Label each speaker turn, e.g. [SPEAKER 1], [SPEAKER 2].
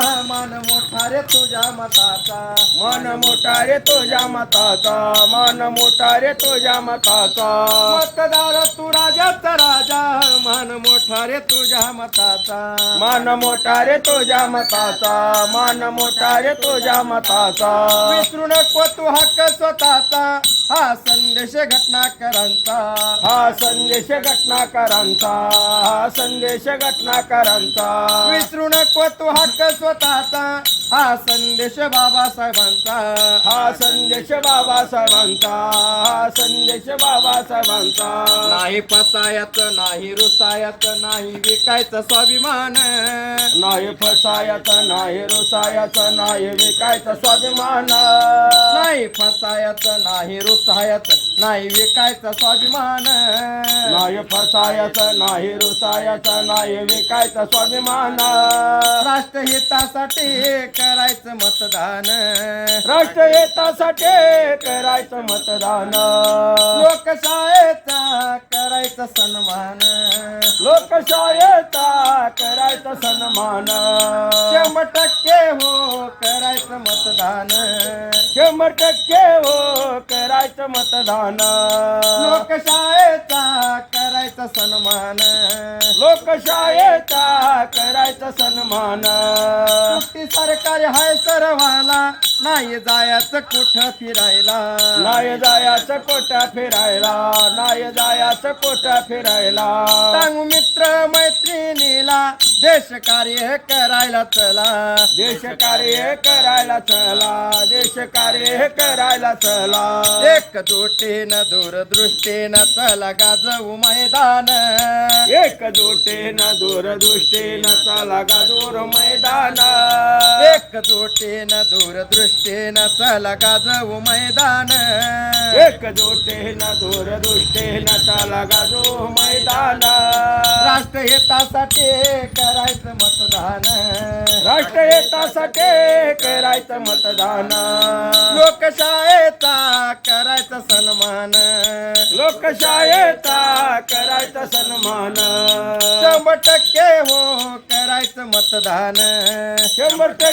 [SPEAKER 1] मान मोठा रे तुझ्या मताचा.
[SPEAKER 2] मन मोठा रे तुझ्या मताचा. मन मोठा रे तुझ्या मताचा.
[SPEAKER 1] मतदार तू राजाचा राजा. मान मोठा रे तुझ्या मताचा.
[SPEAKER 2] मन मोठा रे तुझ्या मताचा. मन मोठा रे तुझ्या मताचा.
[SPEAKER 1] विसरू नको तू हक्क स्वतःचा. हा संदेश घटनाकरांचा
[SPEAKER 2] हा संदेश घटनाकारांचा हा संदेश घटनाकारांचा
[SPEAKER 1] विसरू नको तू हक्क स्वतःचा. हा संदेश बाबासाहेबांचा.
[SPEAKER 2] हा संदेश बाबासाहेबांचा हा संदेश बाबासाहेबांचा.
[SPEAKER 1] नाही फसायचं नाही रुसायचं नाही विकायचं स्वाभिमान.
[SPEAKER 2] नाही फसायचं नाही रुसायचं नाही विकायचं स्वाभिमान.
[SPEAKER 1] नाही फसायचं नाही रुसायचं. नाही विकायचं स्वाभिमान.
[SPEAKER 2] नाही फसायचं नाही रुसायचं नाही विकायचं स्वाभिमान.
[SPEAKER 1] राष्ट्रहितासाठी करायचं मतदान.
[SPEAKER 2] राष्ट्रहितासाठी करायचं मतदान.
[SPEAKER 1] लोकशाहीचा करायचा सन्मान.
[SPEAKER 2] लोकशाहीचा करायचं सन्मान.
[SPEAKER 1] शंभर टक्के हो करायचं मतदान.
[SPEAKER 2] शंभर टक्के हो करायचं मतदान.
[SPEAKER 1] लोकशाहीचा करायचा सन्मान.
[SPEAKER 2] लोकशाहीचा करायचं सन्मान.
[SPEAKER 1] सुट्टी सरकारी हाय सर्वाला नाही जायचं कुठं फिरायला.
[SPEAKER 2] नाही जायचं कोटा फिरायला नाही जायचं कोटा फिरायला.
[SPEAKER 1] सांगू मैत्रिणीला देश कार्य करायला चला.
[SPEAKER 2] देश कार्य करायला चला. देश कार्य करायला चला.
[SPEAKER 1] एकजुटीनं दूरदृष्टीनं चला गाजवू मैदान.
[SPEAKER 2] एकजुटीनं दूरदृष्टीनं चला गाजूर मैदान.
[SPEAKER 1] एकजुटीनं दूरदृष्टीनं चला गाजवू मैदान.
[SPEAKER 2] एकजुटीनं दूरदृष्टीनं चला गाजू मैदान.
[SPEAKER 1] राष्ट्रहितासाठी करायचं मतदान.
[SPEAKER 2] राष्ट्रहितासाठी करायचं मतदान.
[SPEAKER 1] लोकशाहीचा करायचा सन्मान.
[SPEAKER 2] लोकशाहीचा करायचा सन्मान.
[SPEAKER 1] शंभर टक्के हो करायचं मतदान.
[SPEAKER 2] शंभर टक्के